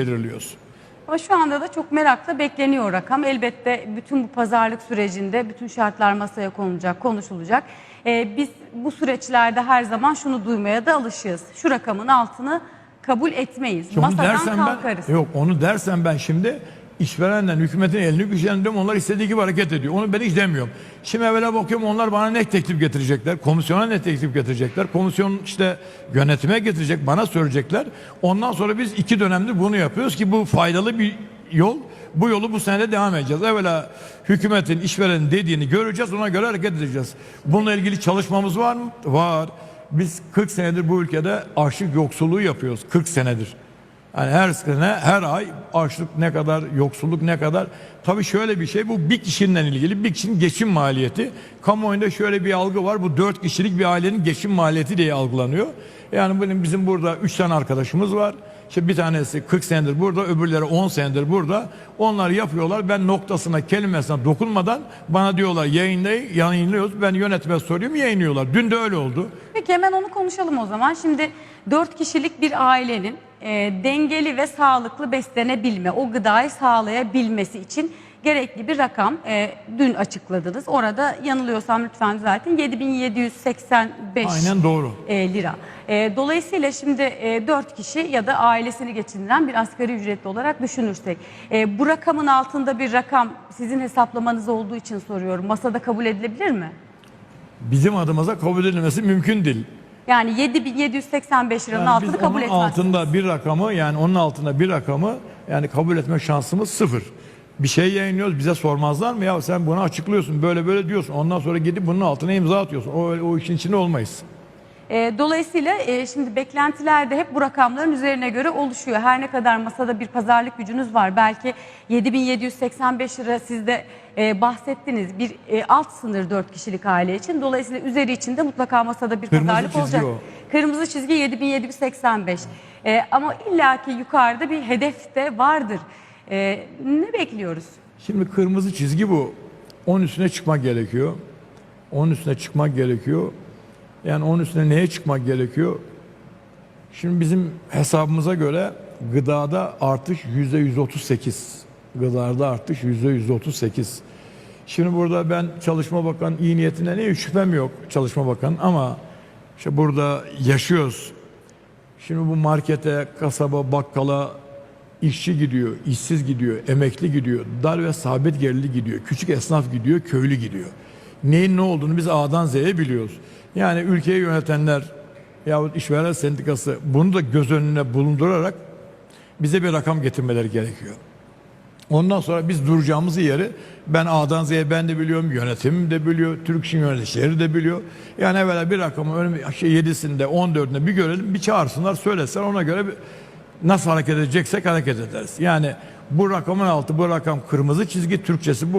belirliyoruz. Ama şu anda da çok merakla bekleniyor rakam. Elbette bütün bu pazarlık sürecinde bütün şartlar masaya konulacak, konuşulacak. Ee, biz bu süreçlerde her zaman şunu duymaya da alışığız. Şu rakamın altını kabul etmeyiz. Masadan dersen kalkarız. ben, yok onu dersen ben şimdi işverenden hükümetin elini güçlendiriyorum. Onlar istediği gibi hareket ediyor. Onu ben hiç demiyorum. Şimdi evvela bakıyorum onlar bana ne teklif getirecekler? Komisyona ne teklif getirecekler? Komisyon işte yönetime getirecek, bana söyleyecekler. Ondan sonra biz iki dönemdir bunu yapıyoruz ki bu faydalı bir yol. Bu yolu bu sene devam edeceğiz. Evvela hükümetin, işverenin dediğini göreceğiz. Ona göre hareket edeceğiz. Bununla ilgili çalışmamız var mı? Var. Biz 40 senedir bu ülkede açlık yoksulluğu yapıyoruz. 40 senedir. Yani her sene, her ay açlık ne kadar, yoksulluk ne kadar. Tabii şöyle bir şey bu bir kişinin ilgili bir kişinin geçim maliyeti. Kamuoyunda şöyle bir algı var bu dört kişilik bir ailenin geçim maliyeti diye algılanıyor. Yani benim bizim burada üç tane arkadaşımız var. İşte bir tanesi 40 senedir burada, öbürleri 10 senedir burada. Onlar yapıyorlar. Ben noktasına, kelimesine dokunmadan bana diyorlar yayınlay, yayınlıyoruz. Ben yönetime soruyorum, yayınlıyorlar. Dün de öyle oldu. Peki hemen onu konuşalım o zaman. Şimdi 4 kişilik bir ailenin e, dengeli ve sağlıklı beslenebilme, o gıdayı sağlayabilmesi için gerekli bir rakam e, dün açıkladınız. Orada yanılıyorsam lütfen düzeltin 7785 Aynen doğru. e, lira. E, dolayısıyla şimdi e, 4 kişi ya da ailesini geçindiren bir asgari ücretli olarak düşünürsek e, bu rakamın altında bir rakam sizin hesaplamanız olduğu için soruyorum. Masada kabul edilebilir mi? Bizim adımıza kabul edilmesi mümkün değil. Yani 7785 liranın Yani altını kabul etmez. altında bir rakamı yani onun altında bir rakamı yani kabul etme şansımız sıfır. Bir şey yayınlıyoruz bize sormazlar mı ya sen bunu açıklıyorsun böyle böyle diyorsun ondan sonra gidip bunun altına imza atıyorsun. O, o işin içinde olmayız. E, dolayısıyla e, şimdi beklentiler de hep bu rakamların üzerine göre oluşuyor. Her ne kadar masada bir pazarlık gücünüz var. Belki 7785 lira siz de e, bahsettiniz. Bir e, alt sınır 4 kişilik aile için. Dolayısıyla üzeri için de mutlaka masada bir Kırmızı pazarlık çizgi olacak. o. Kırmızı çizgi 7785. E, ama illaki yukarıda bir hedef de vardır. E, ne bekliyoruz? Şimdi kırmızı çizgi bu. Onun üstüne çıkmak gerekiyor. Onun üstüne çıkmak gerekiyor. Yani onun üstüne neye çıkmak gerekiyor? Şimdi bizim hesabımıza göre gıdada artış yüzde 138. Gıdada artış yüzde 138. Şimdi burada ben Çalışma Bakanı iyi niyetine ne şüphem yok Çalışma Bakanı ama işte burada yaşıyoruz. Şimdi bu markete, kasaba, bakkala işçi gidiyor, işsiz gidiyor, emekli gidiyor, dar ve sabit gelirli gidiyor, küçük esnaf gidiyor, köylü gidiyor. Neyin ne olduğunu biz A'dan Z'ye biliyoruz. Yani ülkeyi yönetenler yahut işveren sendikası bunu da göz önüne bulundurarak bize bir rakam getirmeleri gerekiyor. Ondan sonra biz duracağımız yeri ben A'dan Z'ye ben de biliyorum, yönetim de biliyor, Türk İş'in yöneticileri de biliyor. Yani evvela bir rakamı önüm şey 7'sinde 14'ünde bir görelim, bir çağırsınlar, söylesinler ona göre bir, nasıl hareket edeceksek hareket ederiz. Yani bu rakamın altı, bu rakam kırmızı çizgi Türkçesi bu.